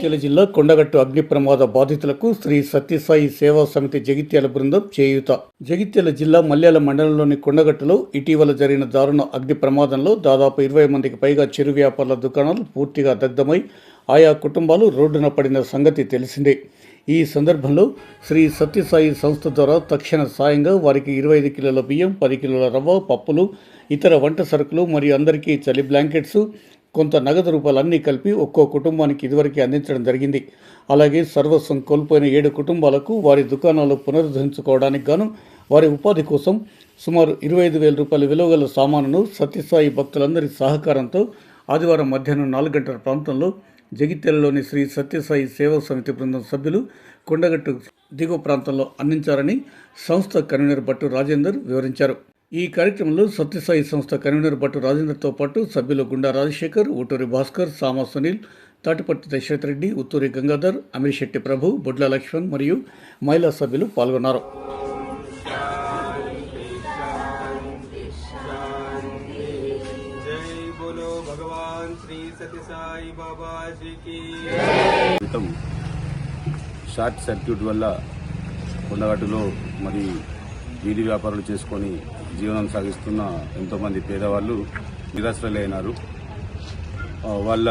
జగిత్యాల జిల్లా కొండగట్టు అగ్ని ప్రమాద బాధితులకు శ్రీ సత్యసాయి సేవా సమితి జగిత్యాల బృందం చేయూత. జగిత్యాల జిల్లా మల్యాల మండలంలోని కొండగట్టులో ఇటీవల జరిగిన దారుణ అగ్ని ప్రమాదంలో దాదాపు ఇరవై మందికి పైగా చిరు వ్యాపారుల దుకాణాలు పూర్తిగా దగ్ధమై ఆయా కుటుంబాలు రోడ్డున పడిన సంగతి తెలిసిందే. ఈ సందర్భంలో శ్రీ సత్యసాయి సంస్థ ద్వారా తక్షణ సాయంగా వారికి ఇరవై ఐదు కిలోల బియ్యం పది కిలోల రవ్వ పప్పులు ఇతర వంట సరుకులు మరియు అందరికీ చలి బ్లాంకెట్స్ కొంత నగదు రూపాయలు అన్నీ కలిపి ఒక్కో కుటుంబానికి ఇదివరకే అందించడం జరిగింది. అలాగే సర్వస్వం కోల్పోయిన ఏడు కుటుంబాలకు వారి దుకాణాలు పునరుద్ధరించుకోవడానికి గాను వారి ఉపాధి కోసం సుమారు ఇరవై ఐదు వేల రూపాయల విలువగల సామానును సత్యసాయి భక్తులందరి సహకారంతో ఆదివారం మధ్యాహ్నం నాలుగు గంటల ప్రాంతంలో జగిత్యాలలోని శ్రీ సత్యసాయి సేవా సమితి బృందం సభ్యులు కొండగట్టు దిగువ ప్రాంతంలో అందించారని సంస్థ కన్వీనర్ భట్టు రాజేందర్ వివరించారు. ఈ కార్యక్రమంలో సత్యసాయి సంస్థ కన్వీనర్ భట్టు రాజేందర్తో పాటు సభ్యులు గుండా రాజశేఖర్ ఉటూరి భాస్కర్ సామ సునీల్ తాటిపట్టి దశరథ్ రెడ్డి ఉత్తూరి గంగాధర్ అమీర్శెట్టి ప్రభు బొడ్ల లక్ష్మణ్ మరియు మహిళా సభ్యులు పాల్గొన్నారు. షార్ట్ సర్క్యూట్ వల్ల కొండగట్టులో మరి వీధి వ్యాపారాలు చేసుకొని జీవనం సాగిస్తున్న ఎంతోమంది పేదవాళ్ళు నిరాశ్రలైనారు వాళ్ళ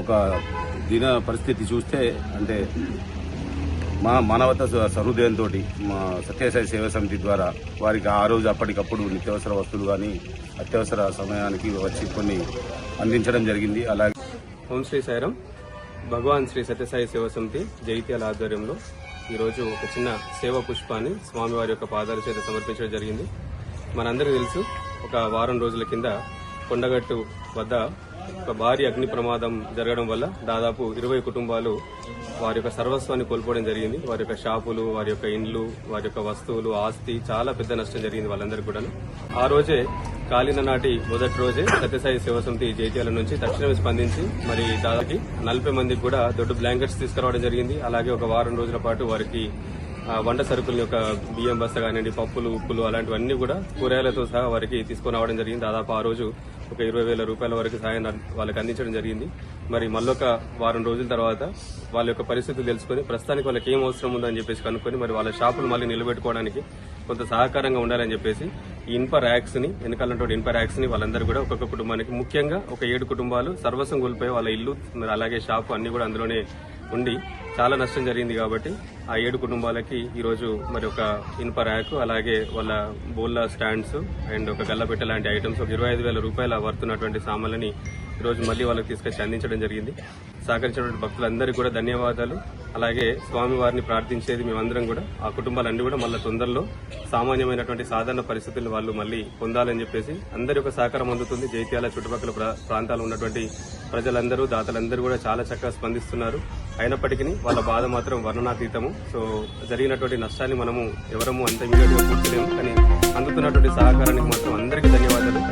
ఒక దిన పరిస్థితి చూస్తే అంటే మా మానవత సహృదయంతో మా సత్యసాయి సేవా సమితి ద్వారా వారికి ఆ రోజు అప్పటికప్పుడు నిత్యావసర వస్తువులు కానీ అత్యవసర సమయానికి వచ్చి కొన్ని అందించడం జరిగింది. అలాగే ఓం శ్రీ సాయిరం. భగవాన్ శ్రీ సత్యసాయి సేవ సమితి జైత్యాల ఆధ్వర్యంలో ఈరోజు ఒక చిన్న సేవ పుష్పాన్ని స్వామివారి యొక్క పాదాల చేత సమర్పించడం జరిగింది. మనందరికీ తెలుసు ఒక వారం రోజుల కింద కొండగట్టు వద్ద ఒక భారీ అగ్ని ప్రమాదం జరగడం వల్ల దాదాపు ఇరవై కుటుంబాలు వారి యొక్క సర్వస్వాన్ని కోల్పోవడం జరిగింది. వారి యొక్క షాపులు వారి యొక్క ఇండ్లు వారి యొక్క వస్తువులు ఆస్తి చాలా పెద్ద నష్టం జరిగింది వాళ్ళందరికీ కూడా ఆ రోజే కాలిన నాటి మొదటి రోజే సత్యసాయి శివ సమితి జైత్యాల నుంచి తక్షణమే స్పందించి మరి దాదాపు నలభై మందికి కూడా దొడ్డు బ్లాంకెట్స్ తీసుకురావడం జరిగింది. అలాగే ఒక వారం రోజుల పాటు వారికి వంట సరుకుల యొక్క బియ్యం బస్త కానివ్వండి పప్పులు ఉప్పులు అలాంటివన్నీ కూడా కూరగాయలతో సహా వారికి తీసుకొని రావడం జరిగింది. దాదాపు ఆ రోజు ఒక ఇరవై వేల రూపాయల వరకు సాయం వాళ్ళకి అందించడం జరిగింది. మరి మళ్ళొక వారం రోజుల తర్వాత వాళ్ళ యొక్క పరిస్థితులు తెలుసుకొని ప్రస్తుతానికి వాళ్ళకి ఏం అవసరం ఉందని చెప్పేసి కనుక్కొని మరి వాళ్ళ షాపులు మళ్ళీ నిలబెట్టుకోవడానికి కొంత సహకారంగా ఉండాలని చెప్పేసి ఈ ఇన్ప ర్యాక్స్ని వెనకాలంటే ఇన్ప ర్యాక్స్ని వాళ్ళందరూ కూడా ఒక్కొక్క కుటుంబానికి ముఖ్యంగా ఒక ఏడు కుటుంబాలు సర్వస్వం కోల్పోయి వాళ్ళ ఇల్లు అలాగే షాపు అన్ని కూడా అందులోనే ఉండి చాలా నష్టం జరిగింది కాబట్టి ఆ ఏడు కుటుంబాలకి ఈరోజు మరి ఒక ఇనుప ర్యాక్ అలాగే వాళ్ళ బోల్లా స్టాండ్స్ అండ్ ఒక గల్లపెట్ట లాంటి ఐటమ్స్ ఒక ఇరవై ఐదు వేల రూపాయల వర్తున్నటువంటి సామాన్లని ఈరోజు మళ్ళీ వాళ్ళకి తీసుకొచ్చి అందించడం జరిగింది. సహకరించినటువంటి భక్తులందరికీ కూడా ధన్యవాదాలు. అలాగే స్వామివారిని ప్రార్థించేది మేమందరం కూడా. ఆ కుటుంబాలన్నీ కూడా మళ్ళీ తొందరలో సామాన్యమైనటువంటి సాధారణ పరిస్థితులు వాళ్ళు మళ్ళీ పొందాలని చెప్పేసి అందరి యొక్క సహకారం అందుతుంది. జైత్యాల చుట్టుపక్కల ప్రా- ప్రాంతాలు ఉన్నటువంటి ప్రజలందరూ దాతలందరూ కూడా చాలా చక్కగా స్పందిస్తున్నారు. అయినప్పటికీ వాళ్ళ బాధ మాత్రం వర్ణనాతీతము. సో జరిగినటువంటి నష్టాన్ని మనము ఎవరము అంత ఇమీడియట్గా పూర్చలేము కానీ అందుతున్నటువంటి సహకారానికి మాత్రం అందరికీ ధన్యవాదాలు.